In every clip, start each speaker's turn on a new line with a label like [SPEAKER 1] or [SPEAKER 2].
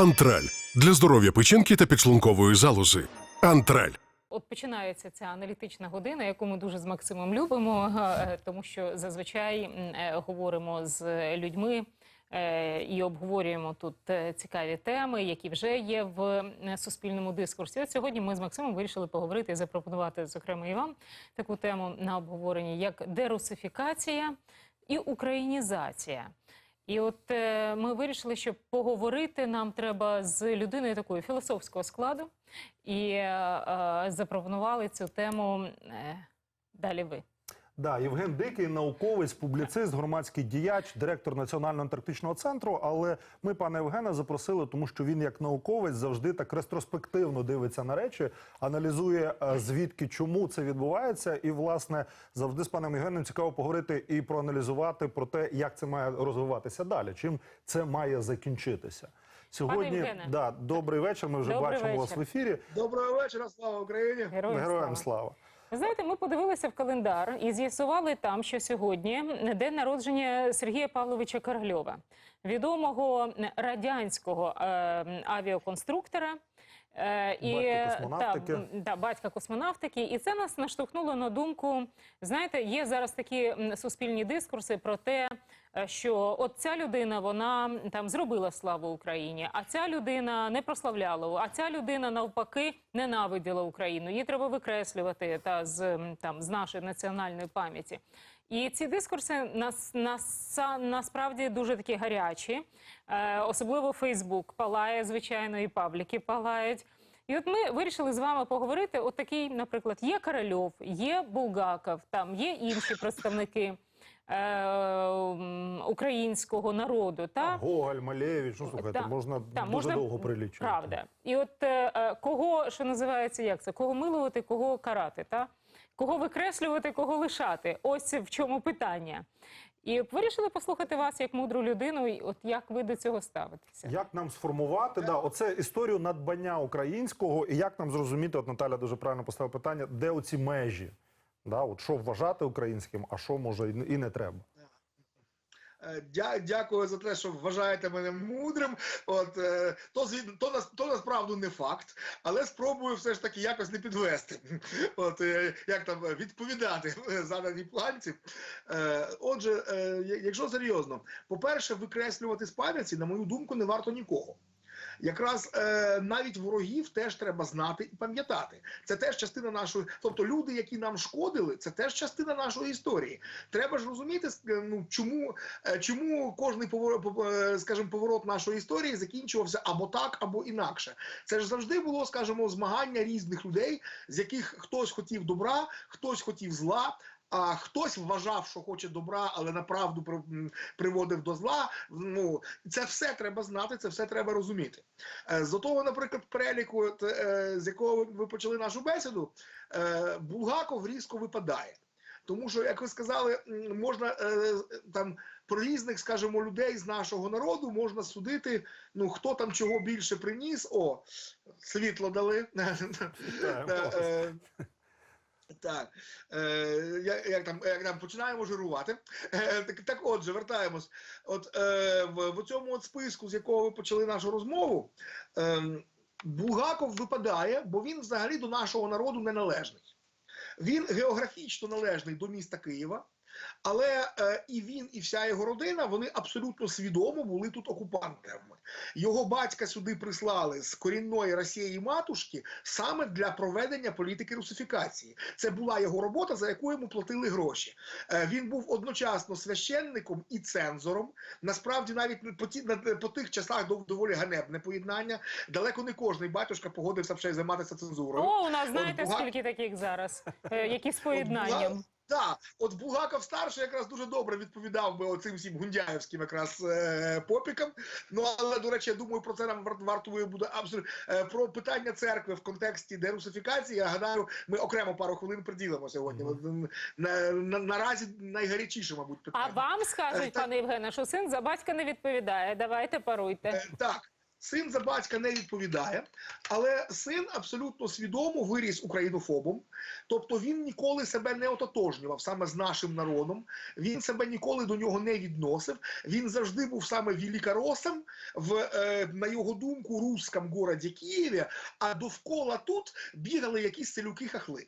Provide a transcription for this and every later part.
[SPEAKER 1] Антраль для здоров'я печінки та підшлункової залози. Антраль.
[SPEAKER 2] От починається ця аналітична година, яку ми дуже з Максимом любимо, е, тому що зазвичай е, говоримо з людьми е, і обговорюємо тут цікаві теми, які вже є в суспільному дискурсі. От сьогодні ми з Максимом вирішили поговорити і запропонувати, зокрема, і вам таку тему на обговоренні, як дерусифікація і українізація. І от е, ми вирішили, що поговорити нам треба з людиною такою філософського складу, і е, е, запропонували цю тему е, далі ви.
[SPEAKER 3] Да, Євген Дикий, науковець, публіцист, громадський діяч, директор Національного антарктичного центру. Але ми пана Євгена запросили, тому що він, як науковець, завжди так ретроспективно дивиться на речі, аналізує е, звідки, чому це відбувається. І, власне, завжди з паном Євгеном цікаво поговорити і проаналізувати про те, як це має розвиватися далі, чим це має закінчитися. Сьогодні
[SPEAKER 2] Євгене.
[SPEAKER 3] да, добрий вечір. Ми вже
[SPEAKER 2] Добрий
[SPEAKER 3] бачимо вас в ефірі.
[SPEAKER 4] Доброго вечора, слава Україні!
[SPEAKER 2] Героям,
[SPEAKER 3] Героям
[SPEAKER 2] слава.
[SPEAKER 3] слава.
[SPEAKER 2] Ви знаєте, ми подивилися в календар і з'ясували там, що сьогодні день народження Сергія Павловича Корольова, відомого радянського е, авіаконструктора. Е,
[SPEAKER 3] Батька космонавтики.
[SPEAKER 2] та, та, батька космонавтики, і це нас наштовхнуло на думку. Знаєте, є зараз такі суспільні дискурси про те, е, що от ця людина вона там зробила славу Україні, а ця людина не прославляла, а ця людина навпаки ненавиділа Україну. Її треба викреслювати та з там з нашої національної пам'яті. І ці дискурси нас, нас насправді дуже такі гарячі, е, особливо Фейсбук палає, звичайно, і пабліки палають. І от ми вирішили з вами поговорити. От такий, наприклад, є Корольов, є Булгаков, там є інші представники е, українського народу. Та?
[SPEAKER 3] Гоголь, Малевич, ну слухайте,
[SPEAKER 2] Та,
[SPEAKER 3] можна
[SPEAKER 2] та,
[SPEAKER 3] дуже
[SPEAKER 2] можна-
[SPEAKER 3] довго прилічувати.
[SPEAKER 2] Правда. І от е, е, кого, що називається, як це? Кого милувати, кого карати, та? Кого викреслювати, кого лишати? Ось в чому питання. І вирішили послухати вас як мудру людину, і от як ви до цього ставитеся.
[SPEAKER 3] Як нам сформувати да, оце історію надбання українського, і як нам зрозуміти, от Наталя дуже правильно поставила питання, де оці межі? Да, от що вважати українським, а що може і не- треба.
[SPEAKER 4] Е, Дя, дякую за те, що вважаєте мене мудрим. От е, то звід, то нас то насправді не факт, але спробую все ж таки якось не підвести. От е, як там е, відповідати заданій планці. Е, Отже, е, якщо серйозно, по-перше, викреслювати з пам'яті, на мою думку, не варто нікого. Якраз е, навіть ворогів теж треба знати і пам'ятати. Це теж частина нашої, тобто люди, які нам шкодили, це теж частина нашої історії. Треба ж розуміти, е, ну чому, е, чому кожний поворот, скажімо, поворот нашої історії закінчувався або так, або інакше. Це ж завжди було, скажімо, змагання різних людей, з яких хтось хотів добра, хтось хотів зла. А хтось вважав, що хоче добра, але направду при- приводив до зла. Ну це все треба знати, це все треба розуміти. Е, З того, наприклад, переліку, е, з якого ви- почали нашу бесіду, е, Булгаков різко випадає. Тому що, як ви сказали, можна е, там про різних, скажімо, людей з нашого народу можна судити, ну хто там чого більше приніс. О, світло дали. Та, Так, е, як, як, там, як там починаємо жирувати. Е, так, так отже, вертаємось. От е, в, в цьому от списку, з якого ви почали нашу розмову, е, Булгаков випадає, бо він взагалі до нашого народу не належний. Він географічно належний до міста Києва, але е, і він, і вся його родина вони абсолютно свідомо були тут окупантами. Його батька сюди прислали з корінної Росії матушки саме для проведення політики русифікації. Це була його робота, за яку йому платили гроші. Е, він був одночасно священником і цензором. Насправді, навіть по, ті, на, по тих часах дов- доволі ганебне поєднання. Далеко не кожний батюшка погодився ще й займатися цензурою.
[SPEAKER 2] О, у нас знаєте,
[SPEAKER 4] Буга-
[SPEAKER 2] скільки таких зараз, е, які з поєднанням.
[SPEAKER 4] Так, от Булгаков старший якраз дуже добре відповідав би оцим всім гундяєвським якраз е, попікам. Ну але до речі, я думаю, про це нам вар- варто буде абсолютно е, про питання церкви в контексті дерусифікації. Я гадаю, ми окремо пару хвилин приділимо сьогодні. М, На, на, наразі найгарячіше, мабуть,
[SPEAKER 2] А вам скажуть,
[SPEAKER 4] Е,
[SPEAKER 2] пане Євгене, що син за батька не відповідає. Давайте паруйте.
[SPEAKER 4] Е, Так. Син за батька не відповідає, але син абсолютно свідомо виріс українофобом. Тобто він ніколи себе не ототожнював саме з нашим народом. Він себе ніколи до нього не відносив. Він завжди був саме великоросом в, е, на його думку, русском городі Києві, а довкола тут бігали якісь селюки хахли.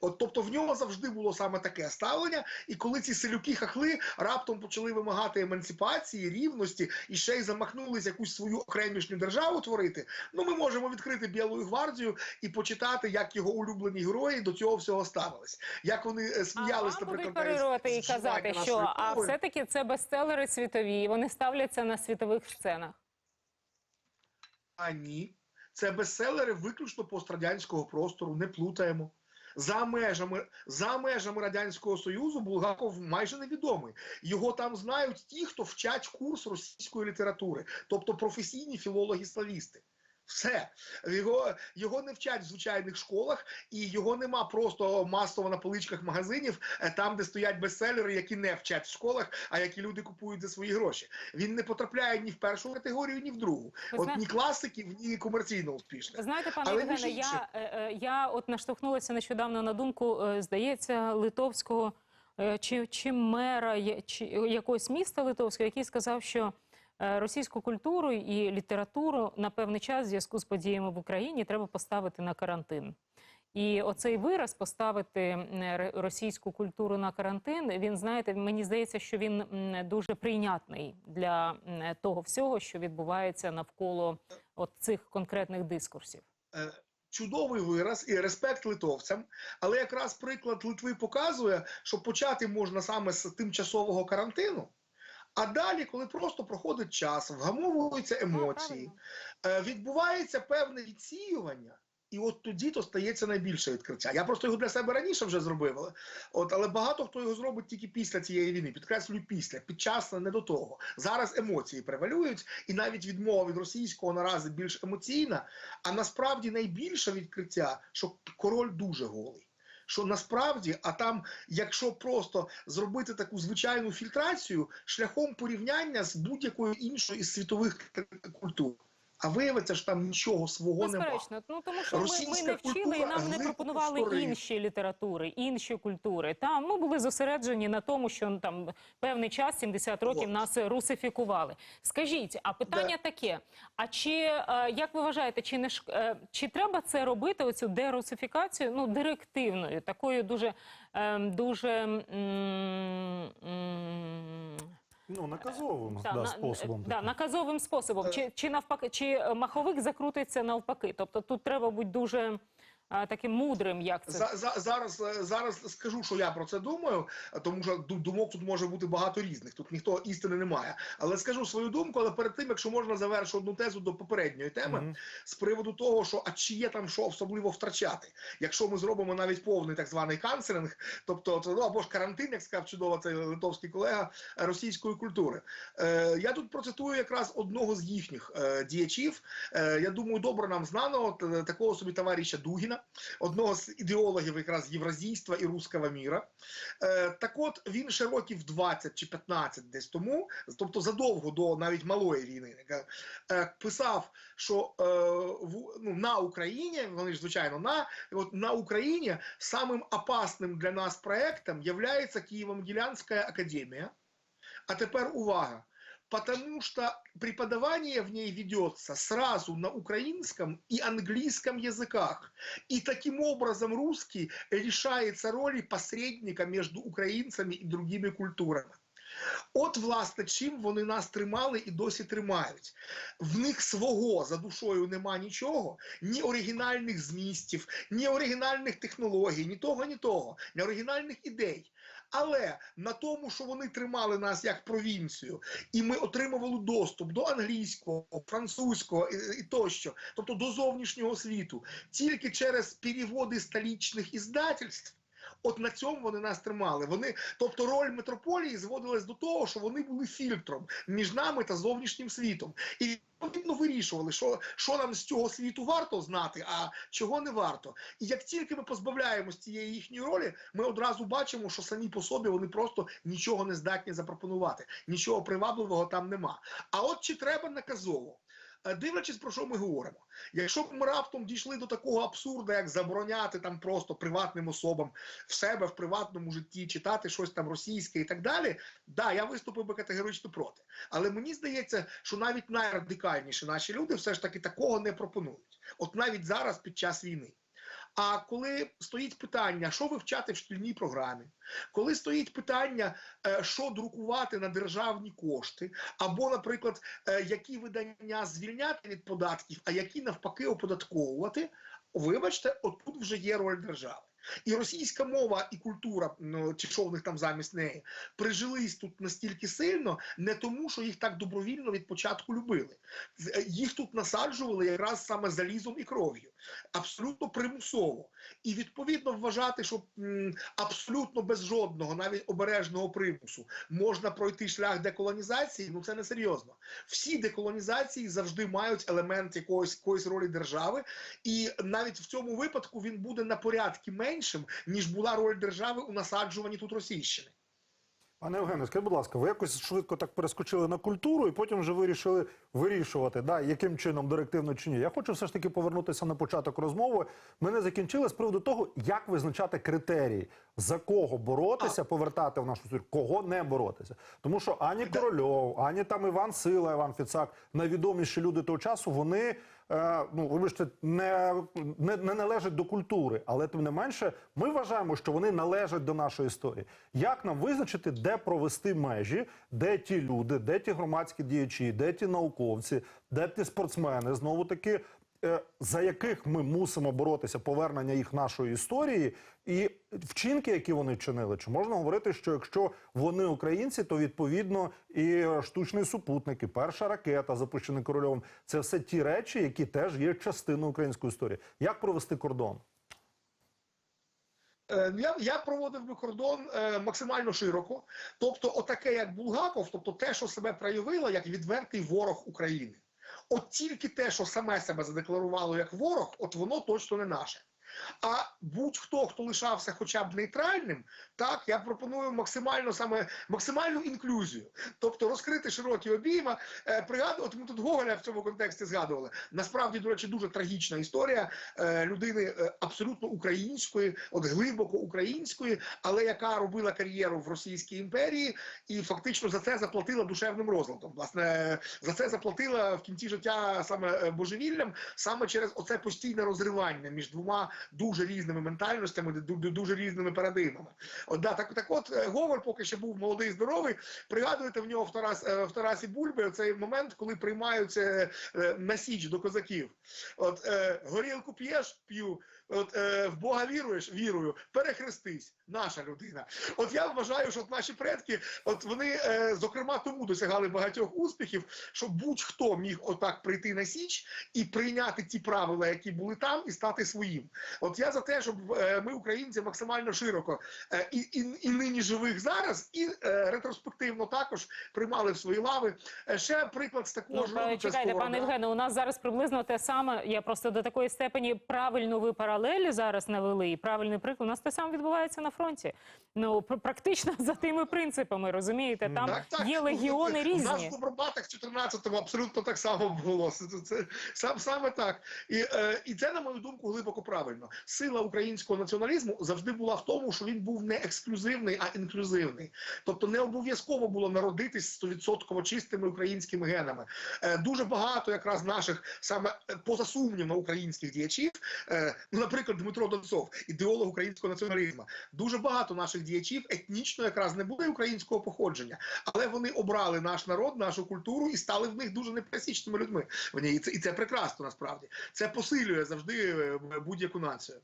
[SPEAKER 4] От, тобто в нього завжди було саме таке ставлення, і коли ці селюки хахли раптом почали вимагати емансипації, рівності і ще й замахнулись якусь свою окремішню державу творити, ну ми можемо відкрити Білу гвардію і почитати, як його улюблені герої до цього всього ставились. Як вони е,
[SPEAKER 2] А вам будуть
[SPEAKER 4] навіть,
[SPEAKER 2] перервати і казати, що а все-таки це бестселери світові, і вони ставляться на світових сценах.
[SPEAKER 4] А ні. Це бестселери виключно пострадянського простору, не плутаємо. За межами, за межами Радянського Союзу Булгаков майже невідомий. Його там знають ті, хто вчать курс російської літератури, тобто професійні філологи-славісти. Все. Його, його не вчать в звичайних школах, і його нема просто масово на поличках магазинів, е, там, де стоять бестселери, які не вчать в школах, а які люди купують за свої гроші. Він не потрапляє ні в першу категорію, ні в другу.
[SPEAKER 2] Ви
[SPEAKER 4] От
[SPEAKER 2] зна-
[SPEAKER 4] ні класиків, ні комерційно успішних.
[SPEAKER 2] знаєте, пане
[SPEAKER 4] Але
[SPEAKER 2] Євгене, я, е, е, я от наштовхнулася нещодавно на думку, здається, литовського чи, чи мера чи якогось міста литовського, який сказав, що російську культуру і літературу на певний час в зв'язку з подіями в Україні треба поставити на карантин. І оцей вираз поставити російську культуру на карантин. Він знаєте, мені здається, що він дуже прийнятний для того всього, що відбувається навколо от цих конкретних дискурсів.
[SPEAKER 4] Е, Чудовий вираз і респект литовцям, але якраз приклад Литви показує, що почати можна саме з тимчасового карантину. А далі, коли просто проходить час, вгамовуються емоції, е, відбувається певне відсіювання, і от тоді то стається найбільше відкриття. Я просто його для себе раніше вже зробив, але, от, але багато хто його зробить тільки після цієї війни. Підкреслюю після, під час не до того. Зараз емоції превалюють, і навіть відмова від російського наразі більш емоційна. А насправді найбільше відкриття, що король дуже голий. Що насправді, а там, якщо просто зробити таку звичайну фільтрацію шляхом порівняння з будь-якою іншою із світових культур, а виявиться, що там нічого свого немає.
[SPEAKER 2] Ну тому що ми, ми не вчили і нам не пропонували
[SPEAKER 4] вторинна.
[SPEAKER 2] інші літератури, інші культури. Та ми були зосереджені на тому, що ну, там певний час, 70 років,
[SPEAKER 4] От.
[SPEAKER 2] нас русифікували. Скажіть, а питання таке: а чи е, як ви вважаєте, чи не е, чи треба це робити? Оцю дерусифікацію, ну директивною, такою дуже ем, дуже. м, м,
[SPEAKER 3] Ну, наказовим да,
[SPEAKER 2] да,
[SPEAKER 3] способом.
[SPEAKER 2] Да,
[SPEAKER 3] таким.
[SPEAKER 2] наказовим способом.
[SPEAKER 4] Е.
[SPEAKER 2] Чи, чи навпаки, чи е, маховик закрутиться навпаки? Тобто тут треба бути дуже е, таким мудрим, як це.
[SPEAKER 4] За, за, зараз, е, зараз скажу, що я про це думаю, тому що думок тут може бути багато різних. Тут ніхто істини не має. Але скажу свою думку. Але перед тим, якщо можна завершу одну тезу до попередньої теми,
[SPEAKER 3] Мгм.
[SPEAKER 4] з приводу того, що а чи є там що особливо втрачати, якщо ми зробимо навіть повний так званий канцелінг, тобто це, ну, або ж карантин, як сказав чудово цей литовський колега російської культури. Е, я тут процитую якраз одного з їхніх е, діячів. Е, я думаю, добре нам знаного такого собі товариша Дугіна, одного з ідеологів якраз євразійства і руского міра. Е, так от він ще років 20 чи 15 десь тому, тобто задовго до навіть малої війни, е, писав, що е, в, ну, на Україні, вони ж звичайно на, от на Україні самим опасним для нас проектом є Києво-Могилянська академія. А тепер увага. Потому что преподавание в ней ведется сразу на украинском и английском языках. И таким образом русский лишается роли посредника между українцями і другими культурами. От, власне, чим вони нас тримали і досі тримають. В них свого за душою нема нічого, ні оригінальних змістів, ні оригінальних технологій, ні того, ні того, ні оригінальних ідей. Але на тому, що вони тримали нас як провінцію, і ми отримували доступ до англійського, французького і, і тощо, тобто до зовнішнього світу, тільки через переводи столічних іздательств. От на цьому вони нас тримали. Вони, тобто, роль метрополії зводилась до того, що вони були фільтром між нами та зовнішнім світом. І відповідно вирішували, що, що нам з цього світу варто знати, а чого не варто. І як тільки ми позбавляємось цієї їхньої ролі, ми одразу бачимо, що самі по собі вони просто нічого не здатні запропонувати, нічого привабливого там нема. А от чи треба наказово? Е, дивлячись про що ми говоримо. Якщо б ми раптом дійшли до такого абсурду, як забороняти там просто приватним особам в себе в приватному житті читати щось там російське і так далі, да, я виступив би категорично проти. Але мені здається, що навіть найрадикальніші наші люди все ж таки такого не пропонують. От навіть зараз під час війни. А коли стоїть питання, що вивчати в шкільній програмі, коли стоїть питання, е, що друкувати на державні кошти, або, наприклад, е, які видання звільняти від податків, а які навпаки оподатковувати, вибачте, отут вже є роль держави. І російська мова і культура, ну, чи що в них там замість неї, прижились тут настільки сильно, не тому, що їх так добровільно від початку любили. Е, Їх тут насаджували якраз саме залізом і кров'ю, абсолютно примусово. І відповідно вважати, що абсолютно без жодного, навіть обережного примусу, можна пройти шлях деколонізації, ну це не серйозно. Всі деколонізації завжди мають елемент якоїсь, якоїсь ролі держави, і навіть в цьому випадку він буде на порядки меншим, ніж була роль держави у насаджуванні тут російщини.
[SPEAKER 3] Пане Євгене, скажіть, будь ласка, ви якось швидко так перескочили на культуру і потім вже вирішили вирішувати, да, яким чином директивно чи ні. Я хочу все ж таки повернутися на початок розмови. Ми не закінчили з приводу того, як визначати критерії, за кого боротися, повертати в нашу історію, кого не боротися. Тому що ані Корольов, ані там Іван Сила, Іван Фіцак, найвідоміші люди того часу, вони. Е, Ну, вибачте, не, не, не належать до культури, але тим не менше, ми вважаємо, що вони належать до нашої історії. Як нам визначити, де провести межі, де ті люди, де ті громадські діячі, де ті науковці, де ті спортсмени, знову таки, за яких ми мусимо боротися повернення їх нашої історії і вчинки, які вони чинили, чи можна говорити, що якщо вони українці, то відповідно і е, штучний супутник, і перша ракета, запущена корольовим, це все ті речі, які теж є частиною української історії. Як провести кордон?
[SPEAKER 4] Е, Я, я проводив би кордон е, максимально широко. Тобто, отаке, як Булгаков, тобто те, що себе проявило як відвертий ворог України. От тільки те, що саме себе задекларувало як ворог, от воно точно не наше. А будь-хто, хто лишався хоча б нейтральним, так я пропоную максимально саме максимальну інклюзію, тобто розкрити широкі обійма. Е, пригадую, от ми тут Гоголя в цьому контексті згадували. Насправді, до речі, дуже трагічна історія е, людини е, абсолютно української, от глибоко української, але яка робила кар'єру в Російській імперії і фактично за це заплатила душевним розладом. Власне, за це заплатила в кінці життя саме е, божевіллям, саме через оце постійне розривання між двома дуже різними ментальностями, ду- ду- дуже різними парадигмами. От, да, так, так от Говор, поки ще був молодий, здоровий, пригадуєте в нього в, Тарас, е, в Тарасі Бульби цей момент, коли приймаються е, на січ до козаків. От е, горілку п'єш, п'ю. От е, в Бога віруєш, вірую, перехрестись, наша людина. От я вважаю, що от наші предки, от вони е, зокрема тому досягали багатьох успіхів, що будь-хто міг отак прийти на січ і прийняти ті правила, які були там, і стати своїм. От я за те, щоб е, ми, українці, максимально широко е, і, і, і нині живих зараз, і е, ретроспективно також приймали в свої лави. Е, ще приклад з такого
[SPEAKER 2] Ну,
[SPEAKER 4] ж
[SPEAKER 2] чекайте, пане. Євгене, у нас зараз приблизно те саме. Я просто до такої степені правильно ви паралелі зараз навели. І правильний приклад. У нас те саме відбувається на фронті. Ну практично за тими принципами, розумієте? Там
[SPEAKER 4] Так, так.
[SPEAKER 2] є легіони
[SPEAKER 4] У нас в Добробатах в 14-му абсолютно так само було. Це, сам, саме так. І, е, і це, на мою думку, глибоко правильно. Сила українського націоналізму завжди була в тому, що він був не ексклюзивний, а інклюзивний. Тобто не обов'язково було народитись 100% чистими українськими генами. Е, дуже багато якраз наших саме поза сумнівно українських діячів, е, ну, наприклад, Дмитро Донцов, ідеолог українського націоналізму. Дуже багато наших діячів етнічно якраз не були українського походження, але вони обрали наш народ, нашу культуру і стали в них дуже непересічними людьми. Вони і це і це прекрасно насправді. Це посилює завжди е, будь-яку націю.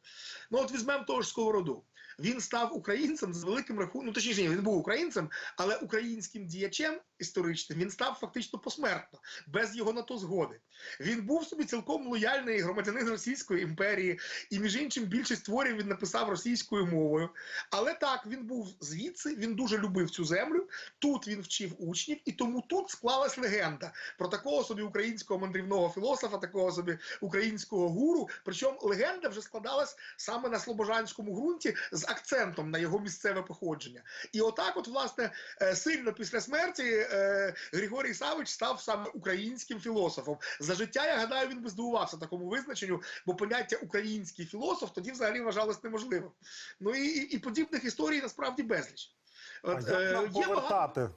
[SPEAKER 4] Ну от візьмемо того ж сковороду. Він став українцем з великим рахунком. Ну точніше, ні, він був українцем, але українським діячем історичним він став фактично посмертно, без його на то згоди. Він був собі цілком лояльний громадянин Російської імперії, і між іншим більшість творів він написав російською мовою. Але так він був звідси, він дуже любив цю землю. Тут він вчив учнів, і тому тут склалась легенда про такого собі українського мандрівного філософа, такого собі українського гуру. Причому легенда вже складалась саме на слобожанському ґрунті з акцентом на його місцеве походження. І отак, от, власне, е, сильно після смерті е, Григорій Савич став саме українським філософом. За життя, я гадаю, він би здивувався такому визначенню, бо поняття український філософ тоді взагалі вважалось неможливим. Ну і, і, і подібних історій насправді безліч.
[SPEAKER 3] А як
[SPEAKER 4] е,
[SPEAKER 3] нам
[SPEAKER 4] є багато-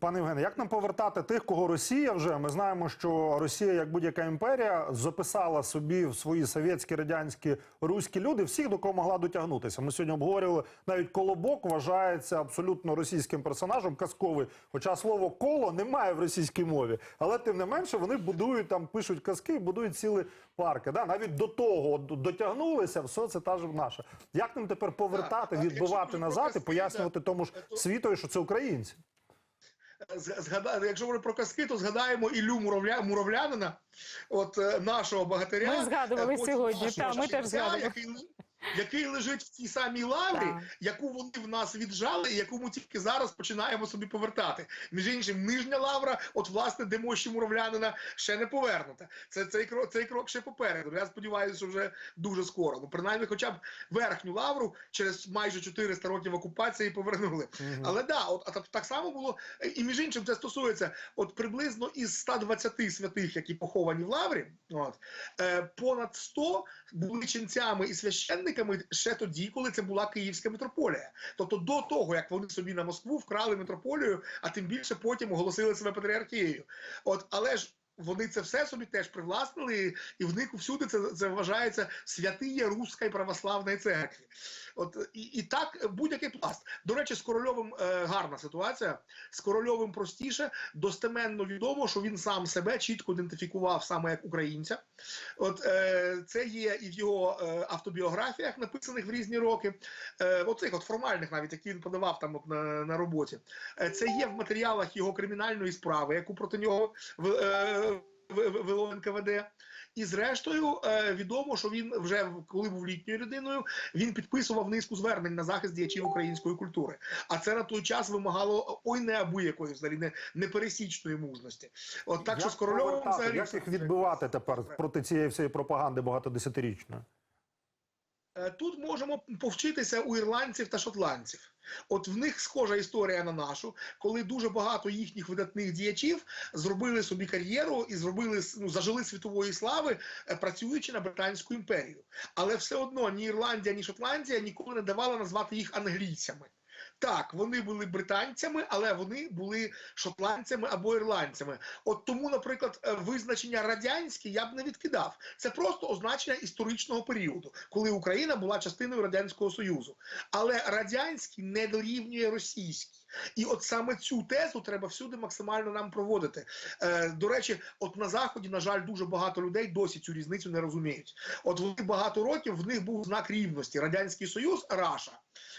[SPEAKER 3] Пане Євгене, як нам повертати тих, кого Росія вже? Ми знаємо, що Росія, як будь-яка імперія, записала собі в свої совєтські, радянські, руські люди всіх, до кого могла дотягнутися. Ми сьогодні обговорювали навіть колобок вважається абсолютно російським персонажем, казковий. Хоча слово коло немає в російській мові, але тим не менше вони будують там, пишуть казки, будують цілі парки. Да? Навіть до того дотягнулися, все це та ж наша. Як нам тепер повертати, відбивати назад і пояснювати тому ж
[SPEAKER 4] то-
[SPEAKER 3] світові, що це українці?
[SPEAKER 4] Зга- згада- якщо говорити про казки, то згадаємо Ілю Муравля, Муравлянина, от е, нашого богатиря.
[SPEAKER 2] Ми згадували
[SPEAKER 4] Е,
[SPEAKER 2] сьогодні, та, ми теж згадували.
[SPEAKER 4] Який, який лежить в тій самій лаврі, яку вони в нас віджали, і яку ми тільки зараз починаємо собі повертати. Між іншим, нижня лавра, от власне, де мощі муравлянина ще не повернута. Це цей крок, цей крок ще попереду. Я сподіваюся, що вже дуже скоро. Ну, принаймні, хоча б верхню лавру через майже 400 років окупації повернули. Але да, от а так, так само було, і між іншим, це стосується от приблизно із 120 святих, які поховані в лаврі, от е, понад 100 були ченцями і священниками ще тоді, коли це була Київська митрополія. Тобто до того, як вони собі на Москву вкрали митрополію, а тим більше потім оголосили себе патріархією. От, але ж. Вони це все собі теж привласнили, і в них всюди це, це вважається святиє Руської православної церкви. От і, і так будь-який пласт. До речі, з корольовим е, гарна ситуація. З корольовим простіше. Достеменно відомо, що він сам себе чітко ідентифікував саме як українця. От е, це є і в його е, автобіографіях, написаних в різні роки. Е, оцих от формальних, навіть які він подавав там от, на, на роботі. Е, це є в матеріалах його кримінальної справи, яку проти нього в, е, в- в- вело НКВД. І зрештою е, відомо, що він вже в- коли був літньою людиною, він підписував низку звернень на захист діячів української культури. А це на той час вимагало ой неабиякої взагалі не, непересічної мужності. От так що з корольовим взагалі
[SPEAKER 3] як їх відбивати тепер проти цієї всієї пропаганди багатодесятирічної?
[SPEAKER 4] Е, Тут можемо повчитися у ірландців та шотландців. От в них схожа історія на нашу, коли дуже багато їхніх видатних діячів зробили собі кар'єру і зробили ну, зажили світової слави, е, працюючи на британську імперію. Але все одно ні Ірландія, ні Шотландія ніколи не давала назвати їх англійцями. Так, вони були британцями, але вони були шотландцями або ірландцями. От тому, наприклад, е, визначення радянське я б не відкидав. Це просто означення історичного періоду, коли Україна була частиною радянського союзу. Але радянський не дорівнює російський. І от саме цю тезу треба всюди максимально нам проводити. Е, до речі, от на заході, на жаль, дуже багато людей досі цю різницю не розуміють. От вони багато років в них був знак рівності радянський союз, Раша.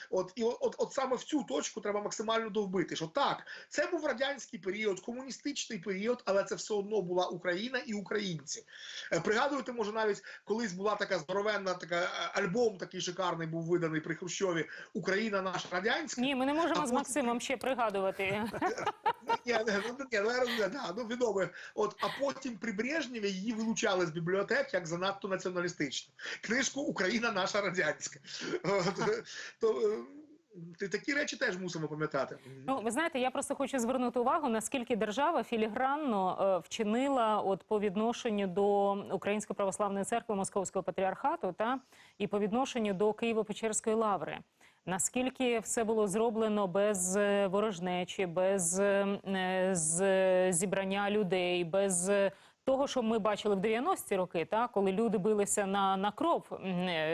[SPEAKER 4] От і от, от, от саме в цю точку треба максимально довбити. Що так, це був радянський період, комуністичний період, але це все одно була Україна і українці. Е, Пригадуєте, може, навіть колись була така здоровенна така е, альбом, такий шикарний був виданий при Хрущові Україна наша радянська.
[SPEAKER 2] Ні, ми не можемо
[SPEAKER 4] А
[SPEAKER 2] з Максимом ще пригадувати.
[SPEAKER 4] Ні, ну, ну, ну, ну відомо. От, а потім при Брежнєві її вилучали з бібліотек як занадто націоналістичну. Книжку Україна наша радянська. То, е, ти- такі речі теж мусимо пам'ятати.
[SPEAKER 2] Ну, ви знаєте, я просто хочу звернути увагу, наскільки держава філігранно е, вчинила от по відношенню до Української православної церкви Московського патріархату та і по відношенню до Києво-Печерської лаври. Наскільки все було зроблено без е, ворожнечі, без е, е, зібрання людей, без того, що ми бачили в 90-ті роки, та коли люди билися на, на кров,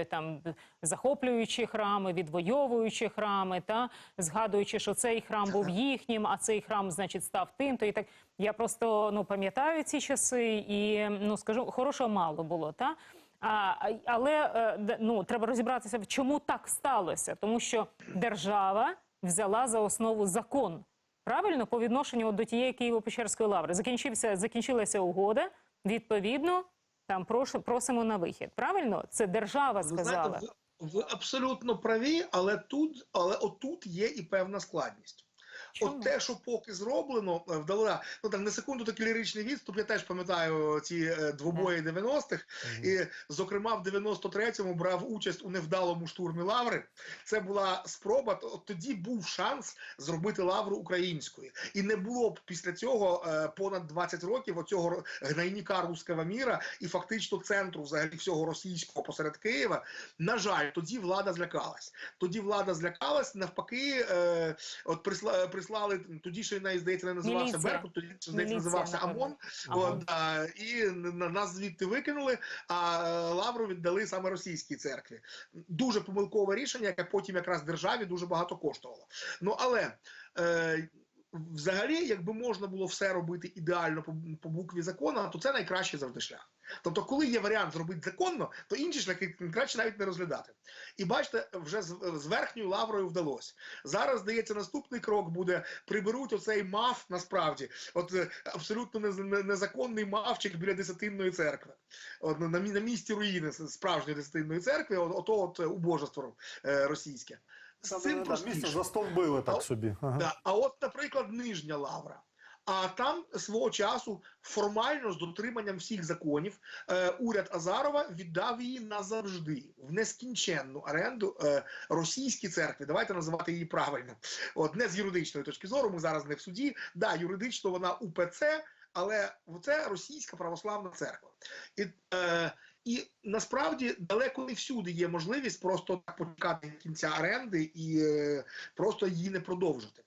[SPEAKER 2] там захоплюючи храми, відвоюючи храми, та згадуючи, що цей храм був їхнім, а цей храм, значить, став тим. То і так я просто ну пам'ятаю ці часи, і ну скажу, хорошого мало було, та. А, але е, ну, треба розібратися, чому так сталося, тому що держава взяла за основу закон. Правильно, по відношенню до тієї Києво-Печерської лаври. Закінчився, закінчилася угода. Відповідно, там прошу, просимо на вихід. Правильно, це держава
[SPEAKER 4] Ви знаєте,
[SPEAKER 2] сказала.
[SPEAKER 4] ви, ви абсолютно праві, але тут, але отут є і певна складність. От те, що поки зроблено, е, вдала ну так на секунду такий ліричний відступ. Я теж пам'ятаю ці е, двобої 90-х. І, зокрема, в 93-му брав участь у невдалому штурмі Лаври. Це була спроба. тоді був шанс зробити лавру українською, і не було б після цього е, понад 20 років оцього гнайніка руського міра і фактично центру взагалі всього російського посеред Києва. На жаль, тоді влада злякалась. Тоді влада злякалась. Навпаки, е, от присла, прислали тоді, ще навіть здається, не називався. Беркут, тоді ще, здається, називався
[SPEAKER 2] АМОН.
[SPEAKER 4] От, а, і на нас звідти викинули, а лавру віддали саме російській церкві. Дуже помилкове рішення, яке потім якраз державі дуже багато коштувало. Ну але е, взагалі, якби можна було все робити ідеально по, по букві закону, то це найкращий завжди шлях. Тобто, коли є варіант зробити законно, то інші шляхи краще навіть не розглядати. І бачите, вже з, з верхньою лаврою вдалося. Зараз здається, наступний крок буде приберуть оцей маф насправді, от е, абсолютно незаконний мавчик біля десятинної церкви. От на, на місці руїни справжньої десятинної церкви, от, ото от е, убожество е, російське. З
[SPEAKER 3] Це,
[SPEAKER 4] цим простіше.
[SPEAKER 3] місце застовбили так
[SPEAKER 4] А-
[SPEAKER 3] собі. Ага.
[SPEAKER 4] Да. А от, наприклад, нижня лавра. А там свого часу формально з дотриманням всіх законів е, уряд Азарова віддав її назавжди в нескінченну оренду е, російській церкві. Давайте називати її правильно. От не з юридичної точки зору. Ми зараз не в суді. Да, юридично вона УПЦ, але це російська православна церква. І, е, і насправді далеко не всюди є можливість просто так почекати кінця оренди і е, просто її не продовжити.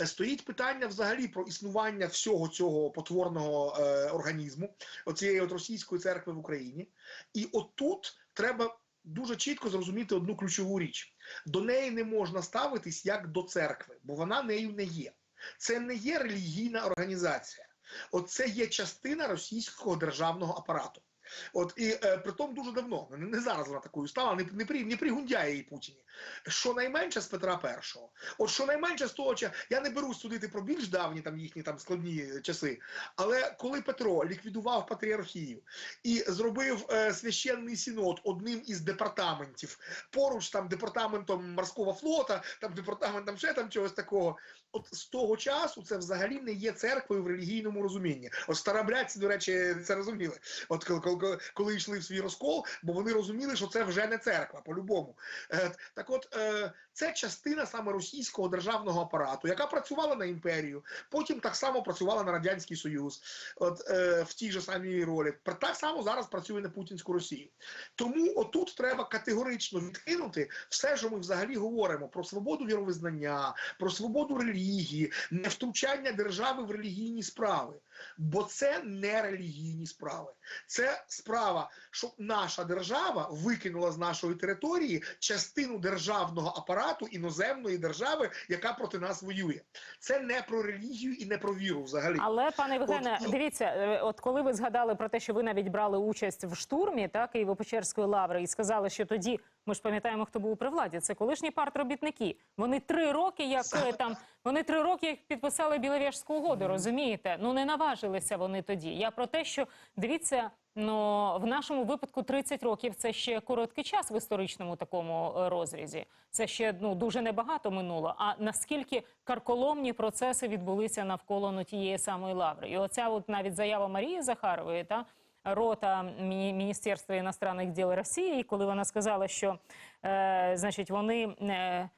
[SPEAKER 4] Е, Стоїть питання взагалі про існування всього цього потворного е, організму, оцієї от російської церкви в Україні. І отут треба дуже чітко зрозуміти одну ключову річ: до неї не можна ставитись як до церкви, бо вона нею не є. Це не є релігійна організація. Оце є частина російського державного апарату. От і е, притом дуже давно, не, не зараз вона такою стала, не, не, при, не пригундяє її Путіні. Щонайменше з Петра І. От щонайменше з того, ча- я не берусь судити про більш давні там їхні там складні часи. Але коли Петро ліквідував патріархію і зробив е, священний синод одним із департаментів, поруч там департаментом морського флота, там департаментом ще там чогось такого. От з того часу це взагалі не є церквою в релігійному розумінні. От старобрядці, до речі, це розуміли. От коли, коли, коли йшли в свій розкол, бо вони розуміли, що це вже не церква, по-любому. Е, так от, е, це частина саме російського державного апарату, яка працювала на імперію, потім так само працювала на Радянський Союз, от, е, в тій же самій ролі. Так само зараз працює на Путінську Росію. Тому отут треба категорично відкинути все, що ми взагалі говоримо про свободу віровизнання, про свободу релігії, не втручання держави в релігійні справи. Бо це не релігійні справи. Це справа, щоб наша держава викинула з нашої території частину державного апарату іноземної держави, яка проти нас воює. Це не про релігію і не про віру взагалі.
[SPEAKER 2] Але пане Євгене,
[SPEAKER 4] От,
[SPEAKER 2] дивіться, е, от коли ви згадали про те, що ви навіть брали участь в штурмі, так Києво-Печерської лаври, і сказали, що тоді ми ж пам'ятаємо, хто був при владі. Це колишні партробітники. Вони три роки, як там вони три роки як підписали Біловежську угоду. Розумієте? Ну не наважилися вони тоді. Я про те, що дивіться. Ну, в нашому випадку 30 років це ще короткий час в історичному такому е, розрізі. Це ще ну дуже небагато минуло. А наскільки карколомні процеси відбулися навколо ну, тієї самої лаври, і оця от навіть заява Марії Захарової та рота Міні- Міністерства іностранних діл Росії, коли вона сказала, що е, значить вони. Е,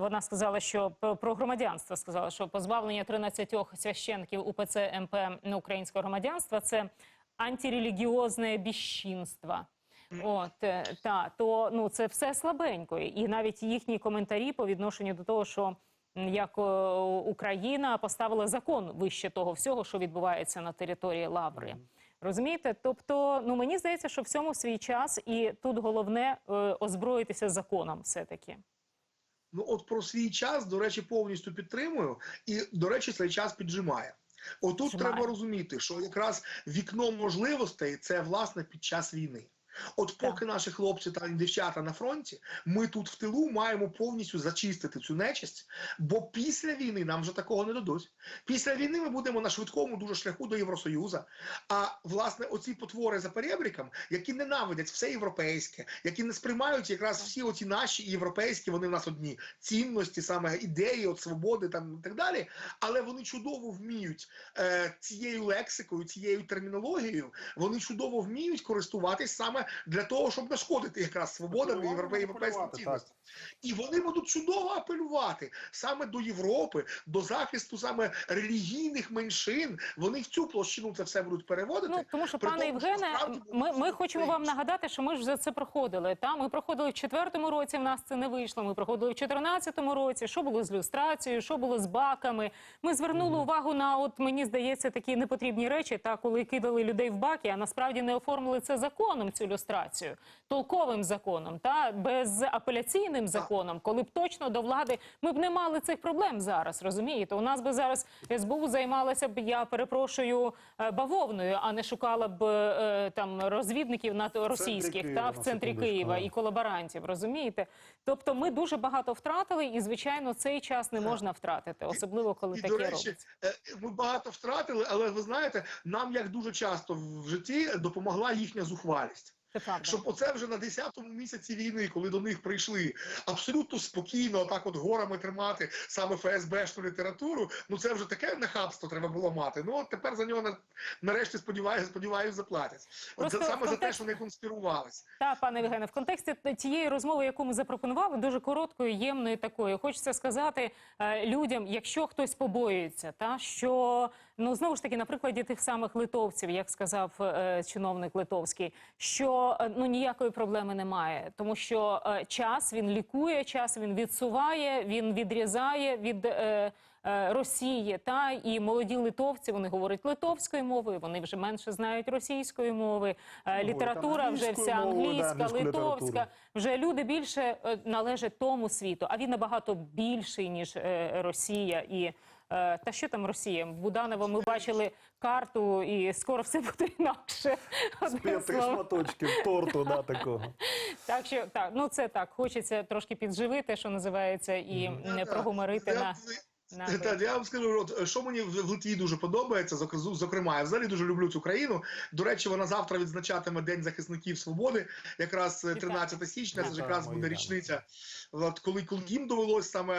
[SPEAKER 2] вона сказала, що про- громадянство сказала, що позбавлення 13 священків УПЦ МП на українського громадянства це антирелігіозне біщинство. От е, та то ну це все слабенько, і навіть їхні коментарі по відношенню до того, що як Україна поставила закон вище того всього, що відбувається на території Лаври. Розумієте? Тобто, ну мені здається, що всьому свій час, і тут головне е, озброїтися законом, все таки.
[SPEAKER 4] Ну от про свій час, до речі, повністю підтримую, і до речі, цей час піджимає. Отут
[SPEAKER 2] Жимає.
[SPEAKER 4] треба розуміти, що якраз вікно можливостей це власне під час війни. От поки наші хлопці та дівчата на фронті, ми тут в тилу маємо повністю зачистити цю нечисть, бо після війни нам вже такого не дадуть. Після війни ми будемо на швидкому дуже шляху до Євросоюзу. А власне, оці потвори за перебріком, які ненавидять все європейське, які не сприймають якраз всі оці наші європейські, вони в нас одні цінності, саме ідеї, от свободи там і так далі. Але вони чудово вміють е, цією лексикою, цією термінологією, вони чудово вміють користуватись саме для того, щоб нашкодити якраз свободам і європе- європейським цінностям. І вони будуть чудово апелювати саме до Європи, до захисту саме релігійних меншин. Вони в цю площину це все будуть переводити.
[SPEAKER 2] Ну тому що пане Євгене, ми, ми хочемо вам нагадати, що ми ж за це проходили. Та ми проходили в четвертому році. В нас це не вийшло. Ми проходили в 14-му році. Що було з люстрацією, що було з баками. Ми звернули увагу на от мені здається такі непотрібні речі, та коли кидали людей в баки, а насправді не оформили це законом. Цю люстрацію толковим законом, та безапеляційним законом, коли б точно до влади ми б не мали цих проблем зараз. Розумієте, у нас би зараз СБУ займалася б, я перепрошую, е, бавовною, а не шукала б е, там розвідників на російських
[SPEAKER 3] Києва,
[SPEAKER 2] та в центрі Києва і колаборантів. Розумієте? Тобто, ми дуже багато втратили, і звичайно, цей час не можна втратити, особливо коли
[SPEAKER 4] І,
[SPEAKER 2] таке
[SPEAKER 4] до речі,
[SPEAKER 2] робиться.
[SPEAKER 4] е, ми багато втратили, але ви знаєте, нам як дуже часто в житті допомогла їхня зухвалість. Щоб оце вже на 10-му місяці війни, коли до них прийшли абсолютно спокійно, так от горами тримати саме ФСБшну літературу. Ну це вже таке нахабство треба було мати. Ну от тепер за нього на- нарешті сподіваюся, сподіваюся, заплатять. От за, саме
[SPEAKER 2] в
[SPEAKER 4] за те, що вони конспірувались.
[SPEAKER 2] Та, пане Євгене, в контексті тієї розмови, яку ми запропонували, дуже короткою, ємною такою. Хочеться сказати е, людям, якщо хтось побоюється, та що ну знову ж таки на прикладі тих самих литовців, як сказав е, чиновник литовський, що е, ну ніякої проблеми немає, тому що е, час він лікує, час він відсуває, він відрізає від. Е, е, Росії та і молоді литовці вони говорять литовською мовою. Вони вже менше знають російської мови. Е, Література вже вся
[SPEAKER 3] мовою, да,
[SPEAKER 2] англійська, литовська.
[SPEAKER 3] літературу.
[SPEAKER 2] Вже люди більше е, належать тому світу, а він набагато більший ніж е, Росія і. Е, Та що там Росія? В Буданова ми бачили карту, і скоро все буде інакше.
[SPEAKER 3] З
[SPEAKER 2] п'яти
[SPEAKER 3] шматочків торту, да, такого.
[SPEAKER 2] Так що так, ну це так. Хочеться трошки підживити, що називається, і не прогуморити
[SPEAKER 4] Я-
[SPEAKER 2] на, на
[SPEAKER 4] Так, я вам скажу, от, що мені в в Литві дуже подобається, зок- зокрема, я взагалі дуже люблю цю країну. До речі, вона завтра відзначатиме День захисників свободи, якраз е, 13 січня, це ж якраз буде річниця. От, коли, коли їм довелось саме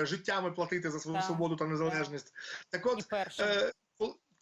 [SPEAKER 4] е, життями платити за свою свободу та незалежність. Так от, е,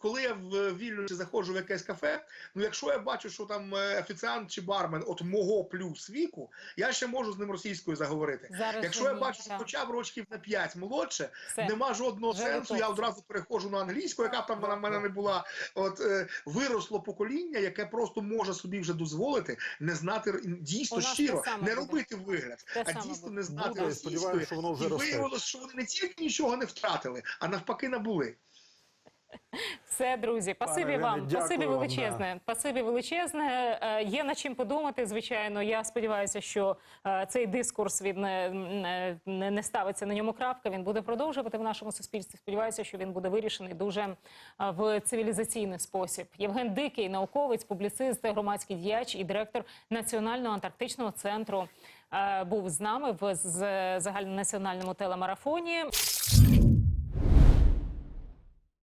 [SPEAKER 4] коли я в Вільнюсі заходжу в якесь кафе, ну якщо я бачу, що там е, офіціант чи бармен от мого плюс віку, я ще можу з ним російською заговорити.
[SPEAKER 2] Зараз
[SPEAKER 4] Якщо я бачу, що хоча б рочків на 5 молодше,
[SPEAKER 2] Все.
[SPEAKER 4] нема жодного
[SPEAKER 2] Вже
[SPEAKER 4] сенсу. Я одразу переходжу на англійську, яка б там вона в мене не була. От е, виросло покоління, яке просто може собі вже дозволити не знати дійсно щиро, не
[SPEAKER 2] буде.
[SPEAKER 4] робити вигляд,
[SPEAKER 2] Те
[SPEAKER 4] а дійсно
[SPEAKER 2] буде.
[SPEAKER 4] не знати
[SPEAKER 3] Буде,
[SPEAKER 4] російської.
[SPEAKER 3] сподіваюся, що воно вже
[SPEAKER 4] І
[SPEAKER 3] росте.
[SPEAKER 4] виявилося, що вони не тільки нічого не втратили, а навпаки набули.
[SPEAKER 2] Все, друзі, пасибі вам, пасибі величезне. Пасибі величезне. Е, Є над чим подумати. Звичайно, я сподіваюся, що е, цей дискурс він не, не, не- не ставиться на ньому крапка. Він буде продовжувати в нашому суспільстві. Сподіваюся, що він буде вирішений дуже е, в цивілізаційний спосіб. Євген Дикий, науковець, публіцист, громадський діяч і директор Національного антарктичного центру. е, Був з нами в загальнонаціональному телемарафоні.